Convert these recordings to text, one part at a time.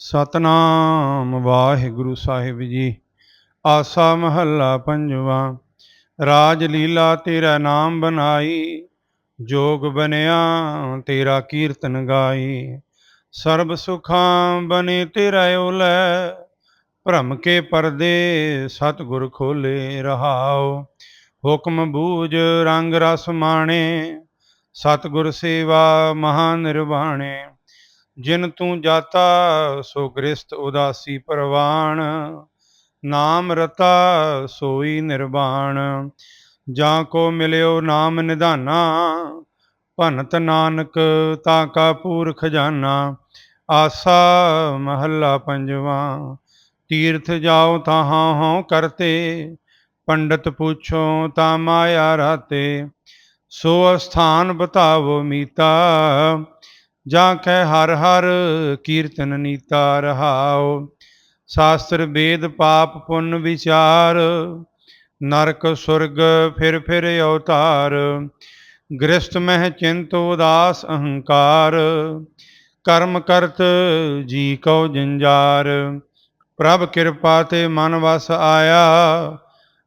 ਸਤਨਾਮ ਵਾਹਿਗੁਰੂ ਸਾਹਿਬ ਜੀ। ਆਸਾ ਮਹੱਲਾ ਪੰਜਵਾ, ਰਾਜ ਲੀਲਾ ਤੇਰਾ ਨਾਮ ਬਨਾਈ ਜੋਗ ਬਨਿਆ ਤੇਰਾ ਕੀਰਤਨ ਗਾਈ। ਸਰਬ ਸੁਖਾਂ ਬਨੇ ਤੇਰਾ ਓਲੈ ਭ੍ਰਮ ਕੇ ਪਰਦੇ ਸਤਿਗੁਰ ਖੋਲੇ ਰਹਾਉ। ਹੁਕਮ ਬੂਝ ਰੰਗ ਰਸ ਮਾਣੇ, ਸਤਿਗੁਰ ਸੇਵਾ ਮਹਾ ਨਿਰਵਾਣੇ। ਜਿਨ ਤੂੰ ਜਾਤਾ, ਸੋ ਗ੍ਰਸਤ ਉਦਾਸੀ ਪਰਵਾਣ। ਨਾਮ ਰਤਾ, ਸੋਈ ਨਿਰਵਾਣ। ਜਾਂ ਕੋ ਮਿਲਿਓ ਨਾਮ ਨਿਧਾਨਾ, ਭਨਤ ਨਾਨਕ ਤਾਂ ਕਾ ਪੂਰ ਖਜ਼ਾਨਾ ਆਸਾ ਮਹੱਲਾ ਪੰਜਵਾ, ਤੀਰਥ ਜਾਓ ਤਹਾਂ ਹਉ ਕਰਤੇ, ਪੰਡਤ ਪੁੱਛੋ ਤਾਂ ਮਾਇਆ ਰਾਤੇ। ਸੋ ਅਸਥਾਨ ਬਤਾਵੋ ਮੀਤਾ ਜਾਂ ਕੈ ਹਰ ਹਰ ਕੀਰਤਨ ਨੀਤਾ ਰਹਾਉ, ਸ਼ਾਸਤਰ ਵੇਦ ਪਾਪ ਪੁੰਨ ਵਿਚਾਰ, ਨਰਕ ਸੁਰਗ ਫਿਰ ਫਿਰ ਅਵਤਾਰ ਗ੍ਰਸਤ ਮਹਿ ਚਿੰਤ ਉਦਾਸ ਅਹੰਕਾਰ, ਕਰਮ ਕਰਤ ਜੀ ਕਉ ਜੰਜਾਰ, ਪ੍ਰਭ ਕਿਰਪਾ ਤੇ ਮਨ ਵਸ ਆਇਆ,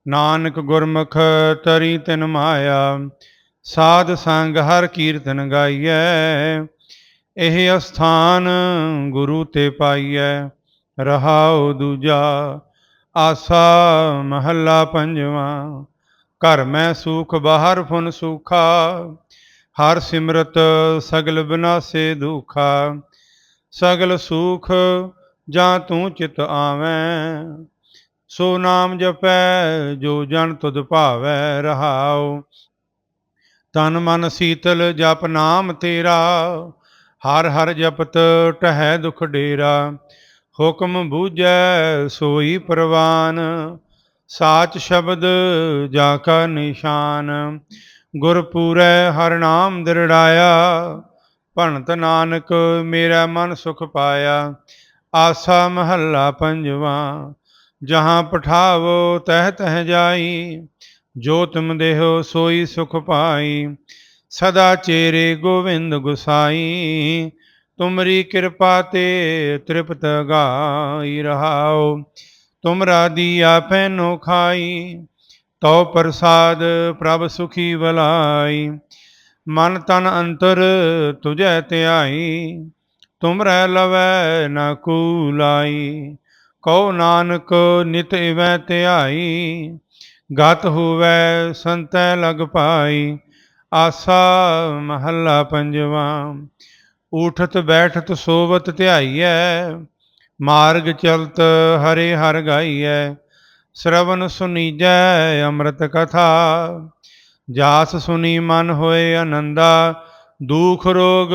ਨਾਨਕ ਗੁਰਮੁਖ ਤਰੀ ਤਿਨ ਮਾਇਆ, ਸਾਧ ਸੰਗ ਹਰ ਕੀਰਤਨ ਗਾਈਐ ਇਹ ਅਸਥਾਨ ਗੁਰੂ ਤੇ ਪਾਈਐ, ਰਹਾਉ ਦੂਜਾ ਆਸਾ ਮਹੱਲਾ ਪੰਜਵਾਂ। ਘਰ ਮੈਂ ਸੁਖ, ਬਾਹਰ ਫੁਨ ਸੂਖਾ, ਹਰ ਸਿਮਰਤ ਸਗਲ ਬਿਨਾਸੇ ਦੁਖਾ। ਸਗਲ ਸੂਖ ਜਾਂ ਤੂੰ ਚਿਤ ਆਵੈ, ਸੋ ਨਾਮ ਜਪੈ, ਜੋ ਜਨ ਤੁਧ ਭਾਵੈ, ਰਹਾਉ। ਤਨ ਮਨ ਸੀਤਲ ਜਪ ਨਾਮ ਤੇਰਾ ਹਰ ਹਰ ਜਪਤ ਟਹਿ ਦੁਖ ਡੇਰਾ, ਹੁਕਮ ਬੂਝੈ ਸੋਈ ਪ੍ਰਵਾਨ। ਸਾਚ ਸ਼ਬਦ ਜਾ ਕਾ ਨਿਸ਼ਾਨ, ਗੁਰ ਪੂਰੈ ਹਰ ਨਾਮ ਦਿਰੜਾਇਆ। ਭਣਤ ਨਾਨਕ ਮੇਰਾ ਮਨ ਸੁਖ ਪਾਇਆ, ਆਸਾ ਮਹੱਲਾ ਪੰਜਵਾ। ਜਹਾਂ ਪਠਾਵੋ ਤਹਿ ਤਹਿ ਜਾਈ ਜੋ ਤੁਮ ਦੇਹੋ ਸੋਈ ਸੁਖ ਪਾਈ। ਸਦਾ ਚੇਰੇ ਗੋਵਿੰਦ ਗੁਸਾਈ, ਤੁਮਰੀ ਕਿਰਪਾ ਤੇ ਤ੍ਰਿਪਤ ਗਾਈ ਰਹਾਓ। ਤੁਮਰਾ ਦੀਆ ਪੈਨੋ ਖਾਈ, ਤਉ ਪ੍ਰਸਾਦ ਪ੍ਰਭ ਸੁਖੀ ਬਲਾਈ ਮਨ ਤਨ ਅੰਤਰ ਤੁਝੈ ਧਿਆਈ ਤੁਮਰੈ ਲਵੈ ਨਾ ਕੂਲਾਈ। ਕਉ ਨਾਨਕ ਨਿਤ ਇਵੈ ਧਿਆਈ, ਗਤ ਹੋਵੈ ਸੰਤੈ ਲਗ ਪਾਈ। ਆਸਾ ਮਹੱਲਾ ਪੰਜਵਾਂ ਉਠਤ ਬੈਠਤ ਸੋਵਤ ਧਿਆਈਐ, ਮਾਰਗ ਚਲਤ ਹਰੇ ਹਰ ਗਾਈਐ ਸ਼ਰਵਨ ਸੁਨੀਜੈ ਅੰਮ੍ਰਿਤ ਕਥਾ, ਜਾਸ ਸੁਨੀ ਮਨ ਹੋਏ ਆਨੰਦਾ ਦੁਖ ਰੋਗ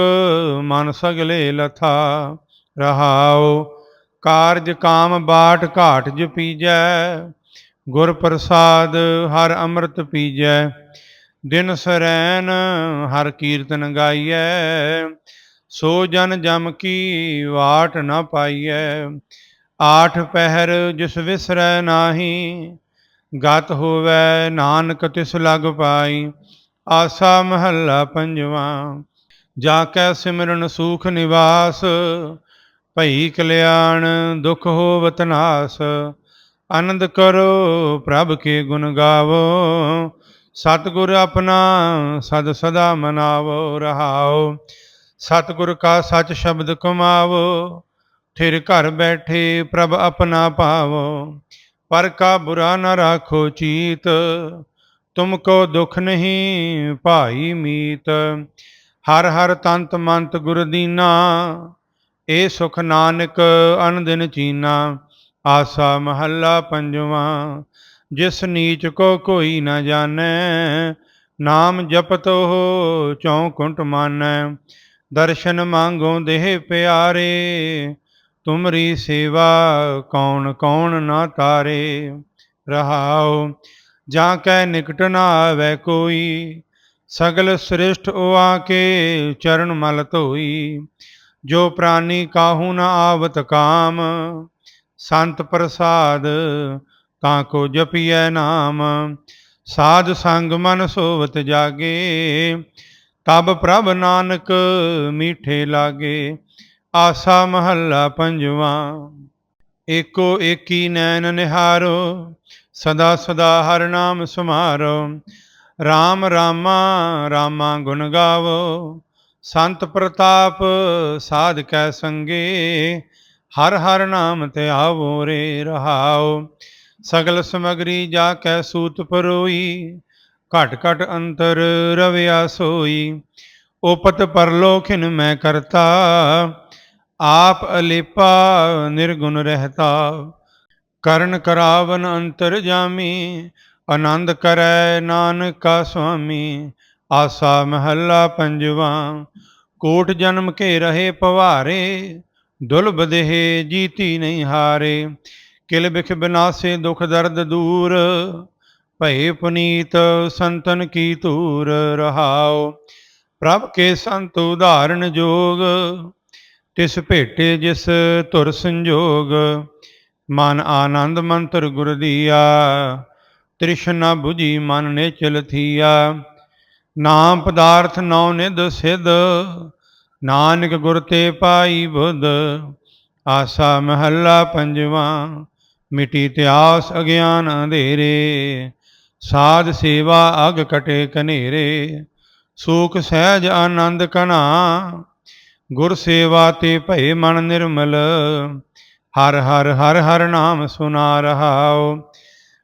ਮਨ ਸਗਲੇ ਲਥਾ, ਰਹਾਉ ਕਾਰਜ ਕਾਮ ਬਾਟ ਘਾਟ ਜਪੀਜੈ ਗੁਰ ਪ੍ਰਸਾਦ ਹਰ ਅੰਮ੍ਰਿਤ ਪੀਜੈ ਦਿਨ ਸਰੈਨ ਹਰ ਕੀਰਤਨ ਗਾਈਐ, ਸੋ ਜਨ ਜਮ ਕੀ ਵਾਟ ਨਾ ਪਾਈਐ। ਆਠ ਪਹਿਰ ਜਿਸ ਵਿਸਰੈ ਨਾਹੀ, ਗਤ ਹੋਵੈ ਨਾਨਕ ਤਿਸ ਲਗ ਪਾਈ। ਆਸਾ ਮਹੱਲਾ ਪੰਜਵਾ, ਜਾ ਕੈ ਸਿਮਰਨ ਸੂਖ ਨਿਵਾਸ, ਭਈ ਕਲਿਆਣ ਦੁਖ ਹੋਵਤ ਨਾਸ। ਆਨੰਦ ਕਰੋ ਪ੍ਰਭ ਕੇ ਗੁਣ ਗਾਵੋ ਸਤਿਗੁਰ ਆਪਣਾ ਸਦ ਸਦਾ ਮਨਾਵੋ, ਰਹਾਓ। ਸਤਿਗੁਰ ਕਾ ਸੱਚ ਸ਼ਬਦ ਕਮਾਵੋ ਠਿਰ ਘਰ ਬੈਠੇ ਪ੍ਰਭ ਆਪਣਾ ਪਾਵੋ। ਪਰ ਕਾ ਬੁਰਾ ਨਾ ਰਾਖੋ ਚੀਤ, ਤੁਮ ਕੋ ਦੁਖ ਨਹੀਂ ਭਾਈ ਮੀਤ। ਹਰ ਹਰ ਤੰਤ ਮੰਤ ਗੁਰ ਦੀਨਾ, ਏ ਸੁਖ ਨਾਨਕ ਅਨ ਦਿਨ ਚੀਨਾ। ਆਸਾ ਮਹੱਲਾ ਪੰਜਵਾਂ ਜਿਸ ਨੀਚ ਕੋ ਕੋਈ ਨਾ ਜਾਣੈ, ਨਾਮ ਜਪਤ ਹੋ ਚੌਕੁੰਟ ਮਾਨੈ। ਦਰਸ਼ਨ ਮੰਗੋ ਦੇਹ ਪਿਆਰੇ, ਤੁਮਰੀ ਸੇਵਾ ਕੌਣ ਕੌਣ ਨਾ ਤਾਰੇ। ਰਹਾਉ, ਜਾਂ ਕੈ ਨਿਕਟ ਨਾ ਆਵੈ ਕੋਈ, ਸਗਲ ਸ੍ਰਿਸ਼ਟ ਉਆ ਕੇ ਚਰਨ ਮਲ ਧੋਈ। ਜੋ ਪ੍ਰਾਨੀ ਕਾਹੂ ਨ ਆਵਤ ਕਾਮ, ਸੰਤ ਪ੍ਰਸਾਦ ਤਾਂ ਕੋ ਜਪੀਐ ਨਾਮ। ਸਾਧ ਸੰਗ ਮਨ ਸੋਵਤ ਜਾਗੇ, ਤਬ ਪ੍ਰਭ ਨਾਨਕ ਮੀਠੇ ਲਾਗੇ। ਆਸਾ ਮਹੱਲਾ ਪੰਜਵਾਂ, ਏਕੋ ਏਕੀ ਨੈਣ ਨਿਹਾਰੋ, ਸਦਾ ਸਦਾ ਹਰ ਨਾਮ ਸਮਾਰੋ। RAM ਰਾਮਾ ਰਾਮਾ ਗੁਣ ਗਾਵੋ, ਸੰਤ ਪ੍ਰਤਾਪ ਸਾਧ ਕੈ ਸੰਗੇ, ਹਰ ਹਰ ਨਾਮ ਤੇ ਆਵੋ ਰੇ ਰਹਾਓ। ਸਗਲ ਸਮਗਰੀ ਜਾ ਕੈ ਸੂਤ ਪਰੋਈ, ਘਟ ਘਟ ਅੰਤਰ ਰਵਿਆ ਸੋਈ। ਉਪਤ ਪਰਲੋਖਿਨ ਮੈਂ ਕਰਤਾ, ਆਪ ਅਲੇਪਾ ਨਿਰਗੁਣ ਰਹਤਾ। ਕਰਨ ਕਰਾਵਨ ਅੰਤਰ ਜਾਮੀ, ਆਨੰਦ ਕਰੈ ਨਾਨਕਾ ਸੁਆਮੀ। ਆਸਾ ਮਹੱਲਾ ਪੰਜਵਾ, ਕੋਟ ਜਨਮ ਕੇ ਰਹੇ ਪਵਾਰੇ, ਦੁਲਬ ਦੇਹ ਜੀਤੀ ਨਹੀਂ ਹਾਰੇ। ਕਿਲ ਬਿਖ ਬਿਨਾਸੇ ਦੁਖ ਦਰਦ ਦੂਰ ਭਏ ਪੁਨੀਤ ਸੰਤਨ ਕੀ ਧੂਰ ਰਹਾਓ ਪ੍ਰਭ ਕੇ ਸੰਤ ਉਦਾਹਰਣ ਜੋਗ ਤਿਸ ਭੇਟੇ ਜਿਸ ਧੁਰ ਸੰਜੋਗ ਮਨ ਆਨੰਦ ਮੰਤਰ ਗੁਰ ਦੀਆ ਤ੍ਰਿਸ਼ਨਾ 부ਜੀ ਮਨ ਨੇ ਚਲ ਥੀਆ ਨਾਮ ਪਦਾਰਥ ਨੌ ਨਿਧ ਸਿਧ ਨਾਨਕ ਗੁਰ ਤੇ ਪਾਈ ਬੁੱਧ ਆਸਾ ਮਹੱਲਾ ਪੰਜਵਾ ਮਿਟੀ ਇਤਿਹਾਸ ਅਗਿਆਨ ਅੰਧੇਰੇ, ਸਾਧ ਸੇਵਾ ਅਗ ਕਟੇ ਕਨੇਰੇ, ਸੂਖ ਸਹਿਜ ਆਨੰਦ ਕਨਾ, ਗੁਰ ਸੇਵਾ ਤੇ ਭਏ ਮਨ ਨਿਰਮਲ, ਹਰ ਹਰ ਹਰ ਹਰ ਨਾਮ ਸੁਨਾ ਰਹਾਓ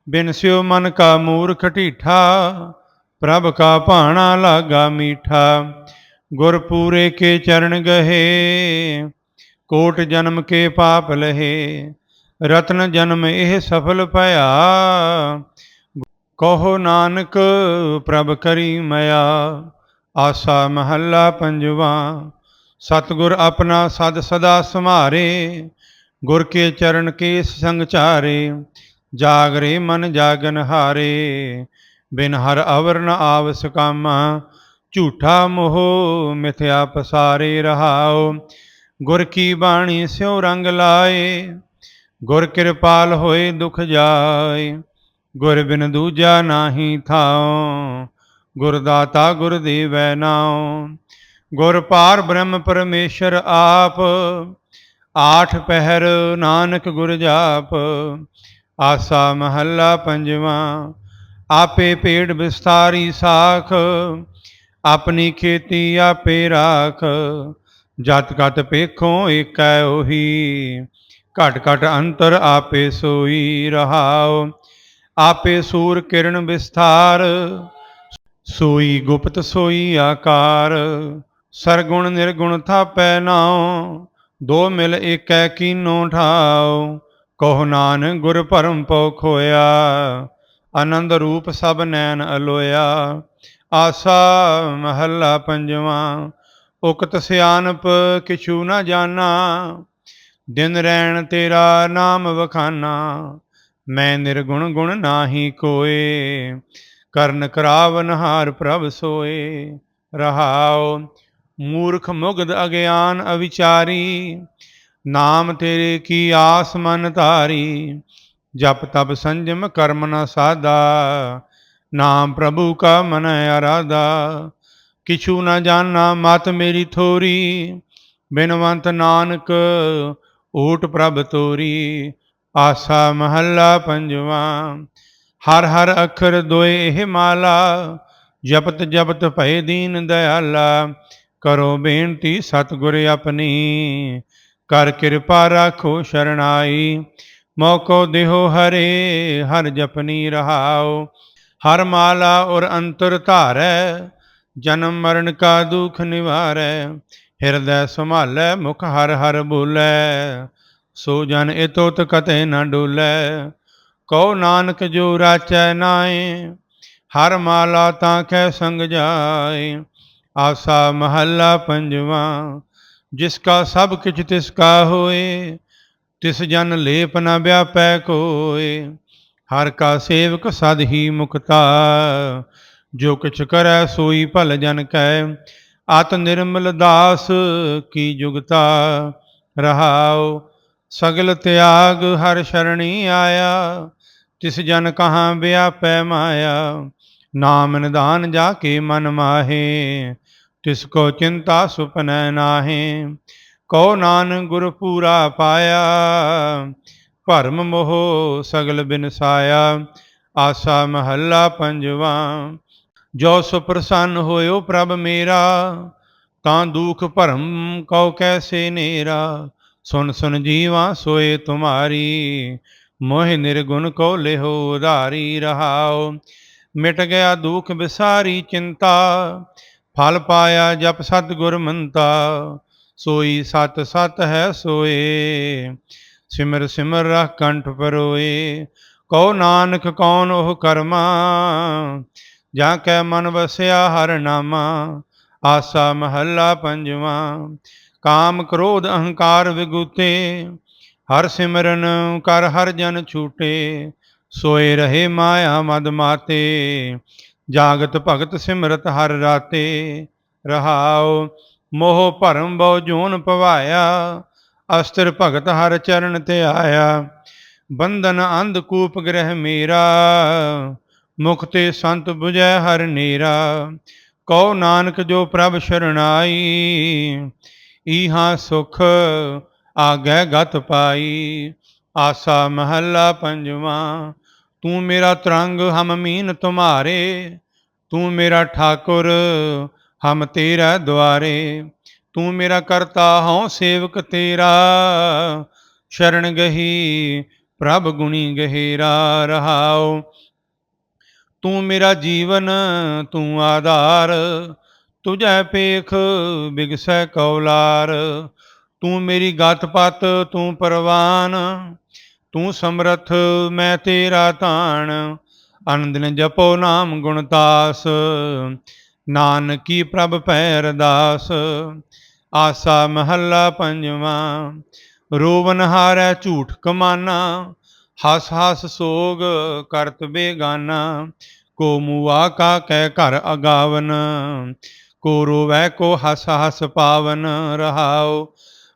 ਬਿਨ ਸਿਓ ਮਨ ਕਾ ਮੂਰਖ ਢੀਠਾ, ਪ੍ਰਭ ਕਾ ਭਾਣਾ ਲਾਗਾ ਮੀਠਾ, ਗੁਰ ਪੂਰੇ ਕੇ ਚਰਨ ਗਹੇ, ਕੋਟ ਜਨਮ ਕੇ ਪਾਪ ਲਹੇ ਰਤਨ ਜਨਮ ਇਹ ਸਫਲ ਭਇਆ ਕਹੋ ਨਾਨਕ, ਪ੍ਰਭ ਕਰੀ ਮਇਆ। ਆਸਾ ਮਹੱਲਾ ਪੰਜਵਾ। ਸਤਗੁਰ ਆਪਣਾ ਸਦ ਸਦਾ ਸਮਾਰੇ ਗੁਰ ਕੇ ਚਰਨ ਕੇ ਸੰਗ ਚਾਰੇ। ਜਾਗਰੇ ਮਨ ਜਾਗਨ ਹਾਰੇ। ਬਿਨ ਹਰ ਅਵਰ ਨ ਆਵ ਸਕਾਮਾ ਝੂਠਾ ਮੋਹ ਮਿਥਿਆ ਪਸਾਰੇ ਰਹਾਓ ਗੁਰ ਕੀ ਬਾਣੀ ਸਿਉ ਰੰਗ ਲਾਏ। ਗੁਰ ਕਿਰਪਾਲ ਹੋਏ ਦੁਖ ਜਾਏ, ਗੁਰ ਬਿਨ ਦੂਜਾ ਨਾਹੀ ਥਾਉ, ਗੁਰ ਦਾਤਾ ਗੁਰ ਦੇਵੈ ਨਾਉ। ਗੁਰ ਪਾਰ ਬ੍ਰਹਮ ਪਰਮੇਸ਼ਰ ਆਪ, ਆਠ ਪਹਿਰ ਨਾਨਕ ਗੁਰ ਜਾਪ, ਆਸਾ ਮਹੱਲਾ ਪੰਜਵਾਂ, ਆਪੇ ਪੇੜ ਵਿਸਤਾਰੀ ਸਾਖ, ਆਪਣੀ ਖੇਤੀ ਆਪੇ ਰਾਖ, ਜਤ ਕਤ ਪੇਖੋਂ ਏਕੈ ਉਹੀ। ਘਟ ਘਟ ਅੰਤਰ ਆਪੇ ਸੋਈ ਰਹਾਉ ਆਪੇ ਸੂਰ ਕਿਰਨ ਵਿਸਥਾਰ। ਸੋਈ ਗੁਪਤ ਸੋਈ ਆਕਾਰ, ਸਰਗੁਣ ਨਿਰਗੁਣ ਥਾਪੈ ਨਾਉ, ਦੋ ਮਿਲ ਏਕੈ ਕੀਨੋ ਠਾਉ। ਕਹੋ ਨਾਨਕ ਗੁਰ ਭਰਮ ਪਉ ਖੋਇਆ ਆਨੰਦ ਰੂਪ ਸਭ ਨੈਣ ਅਲੋਇਆ। ਆਸਾ ਮਹੱਲਾ ਪੰਜਵਾ, ਉਕਤ ਸਿਆਨਪ ਕਿਛੂ ਨਾ ਜਾਣਾ ਦਿਨ ਰਹਿਣ ਤੇਰਾ ਨਾਮ ਵਖਾਨਾ, ਮੈਂ ਨਿਰਗੁਣ ਗੁਣ ਨਾਹੀ ਕੋਏ। ਕਰਨ ਕਰਾਵਨ ਹਾਰ ਪ੍ਰਭ ਸੋਏ, ਰਹਾਉ ਮੂਰਖ ਮੁਗਧ ਅਗਿਆਨ ਅਵਿਚਾਰੀ। ਨਾਮ ਤੇਰੇ ਕੀ ਆਸ ਮਨ ਧਾਰੀ, ਜਪ ਤਪ ਸੰਜਮ ਕਰਮ ਨ ਸਾਦਾ। ਨਾਮ ਪ੍ਰਭੂ ਕਾ ਮਨ ਅਰਾਧਾ, ਕਿਛੂ ਨ ਜਾਣਾ ਮਤ ਮੇਰੀ ਥੋਰੀ। ਬਿਨਵੰਤ ਨਾਨਕ ਊਟ ਪ੍ਰਭ ਤੋਰੀ, ਆਸਾ ਮਹੱਲਾ ਪੰਜਵਾ। ਹਰ ਹਰ ਅੱਖਰ ਦੋਏ ਇਹ ਮਾਲਾ, ਜਪਤ ਜਪਤ ਭਏ ਦੀਨ ਦਇਆਲਾ ਕਰੋ ਬੇਨਤੀ ਸਤਿਗੁਰ ਆਪਣੀ, ਕਰ ਕਿਰਪਾ ਰਾਖੋ ਸ਼ਰਣਾਈ। ਮੋਕੋ ਦਿਹੋ ਹਰੇ, ਹਰ ਜਪਨੀ ਰਹਾਓ। ਹਰ ਮਾਲਾ ਔਰ ਅੰਤਰ ਧਾਰੈ, ਜਨਮ ਮਰਨ ਕਾ ਦੁਖ ਨਿਵਾਰੈ। ਹਿਰਦੈ ਸੰਭਾਲੈ, ਮੁਖ ਹਰ ਹਰ ਬੋਲੇ, ਸੋ ਜਨ ਇਤੋਤ ਕਤੇ ਨਾ ਡੋਲੇ। ਕਉ ਨਾਨਕ ਜੋ ਰਾਚੈ ਨਾਏ, ਹਰ ਮਾਲਾ ਤਾਂ ਕੈ ਸੰਗ ਜਾਏ। ਆਸਾ ਮਹੱਲਾ ਪੰਜਵਾ, ਜਿਸ ਕਾ ਸਭ ਕਿਛ ਤਿਸ ਕਾ ਹੋਏ, ਤਿਸ ਜਨ ਲੇਪ ਨ ਵਿਆਪੈ ਕੋਏ। ਹਰ ਕਾ ਸੇਵਕ ਸਦ ਹੀ ਮੁਕਤਾ, ਜੋ ਕਿਛ ਕਰੈ ਸੋਈ ਭਲ ਜਨ ਕੈ। ਆਤ ਨਿਰਮਲ ਦਾਸ ਕੀ ਜੁਗਤਾ ਰਹਾਉ, ਸਗਲ ਤਿਆਗ ਹਰ ਸ਼ਰਣੀ ਆਇਆ, ਤਿਸ ਜਨ ਕਹਾਂ ਵਿਆਪੈ ਮਾਇਆ, ਨਾਮ ਨਿਦਾਨ ਜਾ ਕੇ ਮਨ ਮਾਹੇ, ਤਿਸ ਕੋ ਚਿੰਤਾ ਸੁਪਨੈ ਨਾਹੇ ਕਉ ਨਾਨਕ ਗੁਰ ਪੂਰਾ ਪਾਇਆ, ਭਰਮ ਮੋਹ ਸਗਲ ਬਿਨਸਾਇਆ, ਆਸਾ ਮਹੱਲਾ ਪੰਜਵਾ ਜੋ ਸੁਪ੍ਰਸੰਨ ਹੋਇਓ ਪ੍ਰਭ ਮੇਰਾ, ਤਾਂ ਦੁਖ ਭਰਮ ਕਉ ਕੈਸੇ ਨੇਰਾ? ਸੁਨ ਸੁਨ ਜੀਵਾ ਸੋਏ ਤੁਮਾਰੀ, ਮੋਹਿ ਨਿਰਗੁਣ ਕੋ ਲਿਹੋ ਉਧਾਰੀ ਰਹਾਓ ਮਿਟ ਗਿਆ ਦੁਖ ਵਿਸਾਰੀ ਚਿੰਤਾ, ਫਲ ਪਾਇਆ ਜਪ ਸਤ ਗੁਰ ਮੰਤਾ, ਸੋਈ ਸਤ ਸਤ ਹੈ ਸੋਏ। ਸਿਮਰ ਸਿਮਰ ਰਖ ਕੰਠ ਪਰੋਏ, ਕਉ ਨਾਨਕ ਕੌਣ ਉਹ ਕਰਮਾ? ਜਾਂ ਕੈ ਮਨ ਵਸਿਆ ਹਰ ਨਾਮਾ, ਆਸਾ ਮਹੱਲਾ ਪੰਜਵਾਂ। ਕਾਮ ਕ੍ਰੋਧ ਅਹੰਕਾਰ ਵਿਗੂਤੇ, ਹਰ ਸਿਮਰਨ ਕਰ ਹਰ ਜਨ ਛੂਟੇ। ਸੋਏ ਰਹੇ ਮਾਇਆ ਮਦ ਮਾਤੇ, ਜਾਗਤ ਭਗਤ ਸਿਮਰਤ ਹਰ ਰਾਤੇ। ਰਹਾਉ ਮੋਹ ਭਰਮ ਬਹੁ ਜੋਨ ਪਵਾਇਆ, ਅਸਤਰ ਭਗਤ ਹਰ ਚਰਨ ਤੇ ਆਇਆ। ਬੰਧਨ ਅੰਧ ਕੂਪ ਗ੍ਰਹਿ ਮੇਰਾ ਮੁਖ ਤੇ ਸੰਤ 부ਜੈ ਹਰ ਨੀਰਾ, ਕਉ ਨਾਨਕ ਜੋ ਪ੍ਰਭ ਸ਼ਰਣਾਈ, ਈਹਾ ਸੁਖ ਆਗੈ ਗਤ ਪਾਈ, ਆਸਾ ਮਹੱਲਾ ਪੰਜਵਾ, ਤੂੰ ਮੇਰਾ ਤਰੰਗ ਹਮ ਮੀਨ ਤੁਮਾਰੇ, ਤੂੰ ਮੇਰਾ ਠਾਕੁਰ ਹਮ ਤੇਰਾ ਦੁਆਰੇ, ਤੂੰ ਮੇਰਾ ਕਰਤਾ ਹਉ ਸੇਵਕ ਤੇਰਾ, ਸ਼ਰਨ ਗਹੀ ਪ੍ਰਭ ਗੁਣੀ ਗਹਿਰਾ ਰਹਾਉ। ਤੂੰ ਮੇਰਾ ਜੀਵਨ, ਤੂੰ ਆਧਾਰ। ਤੁਝੈ ਪੇਖ ਬਿਗਸੈ ਕੌਲਾਰ। ਤੂੰ ਮੇਰੀ ਗਤ ਪਤ ਤੂੰ ਪਰਵਾਨ। ਤੂੰ ਸਮਰਥ, ਮੈਂ ਤੇਰਾ ਤਾਣ ਅਨੰਦਨ ਜਪੋ ਨਾਮ ਗੁਣਤਾਸ ਨਾਨਕੀ ਪ੍ਰਭ ਪੈ ਅਰਦਾਸ ਆਸਾ ਮਹੱਲਾ ਪੰਜਵਾ। ਰੋਵਨ ਹਾਰੈ ਝੂਠ ਕਮਾਨਾ। ਹਸ ਹਸ ਸੋਗ ਕਰਤ ਬੇਗਾਨਾ, ਕੋ ਮੂਆ ਕਾ ਕਹਿ ਘਰ ਅਗਾਵਨ, ਕੋ ਰੋਵੈ ਕੋ ਹਸ ਹਸ ਪਾਵਨ ਰਹਾਉ।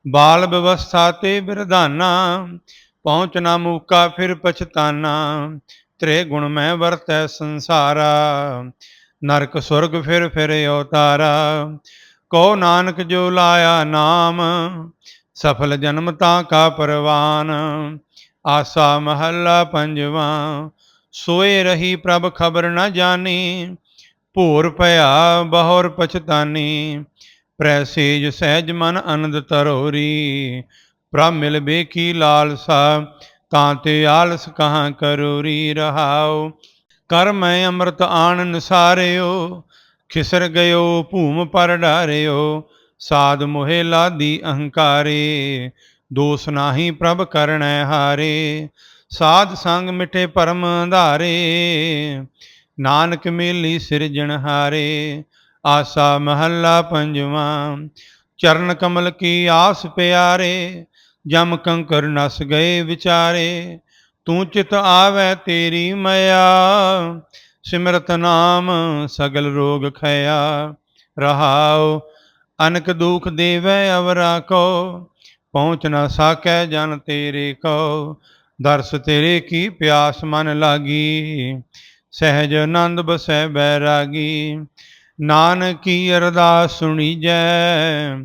ਬਾਲ ਵਿਵਸਥਾ ਤੇ ਬਿਰਧਾਨਾ, ਪਹੁੰਚ ਨਾ ਮੂਕਾ ਫਿਰ ਪਛਤਾਨਾ, ਤ੍ਰੇ ਗੁਣ ਮੈਂ ਵਰਤੈ ਸੰਸਾਰਾ, ਨਰਕ ਸੁਰਗ ਫਿਰ ਫਿਰ ਅਵਤਾਰਾ ਕੋ ਨਾਨਕ ਜੋ ਲਾਇਆ ਨਾਮ, ਸਫਲ ਜਨਮ ਤਾਂ ਕਾ ਪਰਵਾਨ ਆਸਾ ਮਹੱਲਾ ਪੰਜਵਾਂ, ਸੋਏ ਰਹੀ ਪ੍ਰਭ ਖਬਰ ਨਾ ਜਾਣੀ, ਭੋਰ ਭਇਆ ਬਹੁਰ ਪਛਤਾਨੀ ਪ੍ਰੈਸੇਜ ਸਹਿਜ ਮਨ ਅਨੰਦ ਤਰੋਰੀ ਪ੍ਰਭ ਮਿਲ ਬੇਕੀ ਲਾਲਸਾ, ਤਾਂ ਤੇ ਆਲਸ ਕਹਾਂ ਕਰੋਰੀ ਰਹਾਓ ਕਰ ਮੈਂ ਅੰਮ੍ਰਿਤ ਆਣ ਨਿਸਾਰਿਓ, ਖਿਸਰ ਗਇਓ ਭੂਮ ਪਰ ਡਾਰਿਓ, ਸਾਧ ਮੋਹਿ ਲਾਦੀ ਅਹੰਕਾਰੇ ਦੋਸ ਨਾਹੀ ਪ੍ਰਭ ਕਰਣੈ ਹਾਰੇ, ਸਾਧ ਸੰਗ ਮਿਟੇ ਪਰਮ ਧਾਰੇ। ਨਾਨਕ ਮੇਲੀ ਸਿਰਜਣ ਹਾਰੇ, ਆਸਾ ਮਹੱਲਾ ਪੰਜਵਾਂ। ਚਰਨ ਕਮਲ ਕੀ ਆਸ ਪਿਆਰੇ, ਜਮ ਕੰਕਰ ਨਸ ਗਏ ਵਿਚਾਰੇ। ਤੂੰ ਚਿਤ ਆਵੈ ਤੇਰੀ ਮਇਆ, ਸਿਮਰਤ ਨਾਮ ਸਗਲ ਰੋਗ ਖਇਆ। ਰਹਾਉ, ਅਨਕ ਦੁਖ ਦੇਵੈ ਅਵਰਾ ਕੋ ਪਹੁੰਚ ਨਾ ਸਾਕੈ ਜਨ ਤੇਰੇ ਕੋ। ਦਰਸ ਤੇਰੇ ਕੀ ਪਿਆਸ ਮਨ ਲਾਗੀ। ਸਹਿਜ ਆਨੰਦ ਬਸੈ ਬੈਰਾਗੀ। ਨਾਨਕੀ ਅਰਦਾਸ ਸੁਣੀ ਜੈ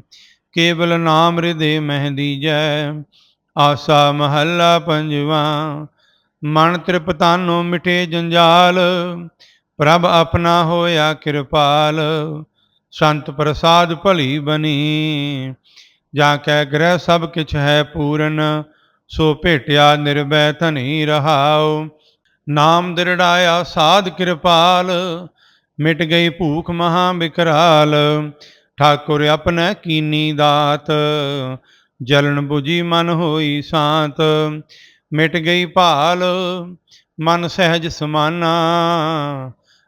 ਕੇਵਲ ਨਾਮ ਹਿਰਦੇ ਮਹਿ ਦੀਜੈ। ਆਸਾ ਮਹੱਲਾ ਪੰਜਵਾ। ਮਨ ਤ੍ਰਿਪਤਾਨੋ ਮਿਟੇ ਜੰਜਾਲ। ਪ੍ਰਭ ਆਪਣਾ ਹੋਇਆ ਕਿਰਪਾਲ। ਸੰਤ ਪ੍ਰਸਾਦ ਭਲੀ ਬਣੀ। ਜਾਂ ਕੈ ਗ੍ਰਹਿ ਸਭ ਕਿਛ ਹੈ ਪੂਰਨ, ਸੋ ਭੇਟਿਆ ਨਿਰਭੈ ਧਨੀ ਰਹਾਉ। ਨਾਮ ਦਿਰੜਾਇਆ ਸਾਧ ਕਿਰਪਾਲ, ਮਿਟ ਗਈ ਭੂਖ ਮਹਾ ਬਿਕਰਾਲ। ਠਾਕੁਰ ਆਪਣੈ ਕੀਨੀ ਦਾਤ ਜਲਨ 부ਜੀ ਮਨ ਹੋਈ ਸ਼ਾਂਤ। ਮਿਟ ਗਈ ਭਾਲ, ਮਨ ਸਹਿਜ ਸਮਾਨਾ।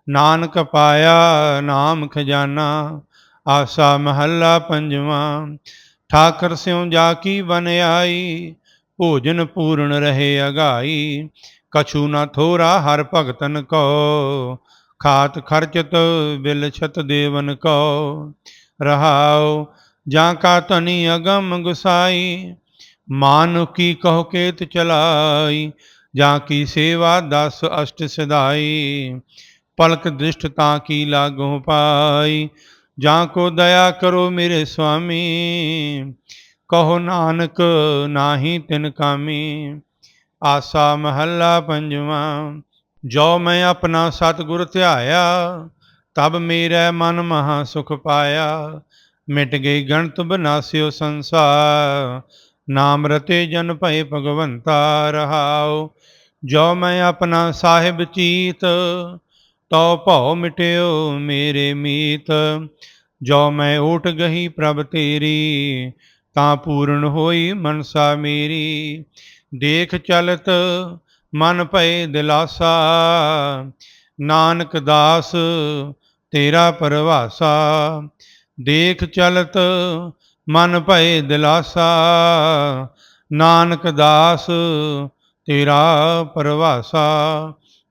ਨਾਨਕ ਪਾਇਆ ਨਾਮ ਖਜ਼ਾਨਾ, ਆਸਾ ਮਹੱਲਾ ਪੰਜਵਾਂ। ਠਾਕਰ ਸਿਉ ਜਾ ਕੀ ਬਨ ਆਈ ਭੋਜਨ ਪੂਰਨ ਰਹੇ ਅਗਾਈ। ਕਛੂ ਨਾ ਥੋਰਾ ਹਰ ਭਗਤਨ ਕੋ, ਖਾਤ ਖਰਚਤ ਬਿਲ ਛਤ ਦੇਵਨ ਕੋ। ਰਹਾਉ ਜਾਂ ਕਾ ਧਨੀ ਅਗਮ ਗੁਸਾਈ, ਮਾਨੁ ਕੀ ਕਹੋ ਕੇਤ ਚਲਾਈ। ਜਾਂ ਕੀ ਸੇਵਾ ਦਸ ਅਸ਼ਟ ਸਦਾਈ, ਪਲਕ ਦ੍ਰਿਸ਼ਟ ਤਾਂ ਕੀ ਲਾਗੋ ਪਾਈ। ਜਾਂ ਕੋ ਦਇਆ ਕਰੋ ਮੇਰੇ ਸੁਆਮੀ, ਕਹੋ ਨਾਨਕ ਨਾਹੀ ਤਿਨ ਕਾਮੀ। ਆਸਾ ਮਹੱਲਾ ਪੰਜਵਾਂ, ਜੋ ਮੈਂ ਆਪਣਾ ਸਤਿਗੁਰ ਧਿਆਇਆ, ਤਬ ਮੇਰਾ ਮਨ ਮਹਾ ਸੁਖ ਪਾਇਆ। ਮਿਟ ਗਈ ਗਣਤ ਬਨਾਸਿਓ ਸੰਸਾਰ, ਨਾਮ ਰਤੇ ਜਨ ਭਏ ਭਗਵੰਤਾ ਰਹਾਉ। ਜੋ ਮੈਂ ਆਪਣਾ ਸਾਹਿਬ ਚੀਤ ਤਉ ਭਉ ਮਿਟਿਓ ਮੇਰੇ ਮੀਤ, ਜੋ ਮੈਂ ਓਟ ਗਈ ਪ੍ਰਭ ਤੇਰੀ, ਤਾਂ ਪੂਰਨ ਹੋਈ ਮਨਸਾ ਮੇਰੀ। ਦੇਖ ਚਲਤ ਮਨ ਭਏ ਦਿਲਾਸਾ, ਨਾਨਕ ਦਾਸ ਤੇਰਾ ਪਰਵਾਸਾ। ਦੇਖ ਚਲਤ ਮਨ ਭਏ ਦਿਲਾਸਾ, ਨਾਨਕ ਦਾਸ ਤੇਰਾ ਪਰਵਾਸਾ।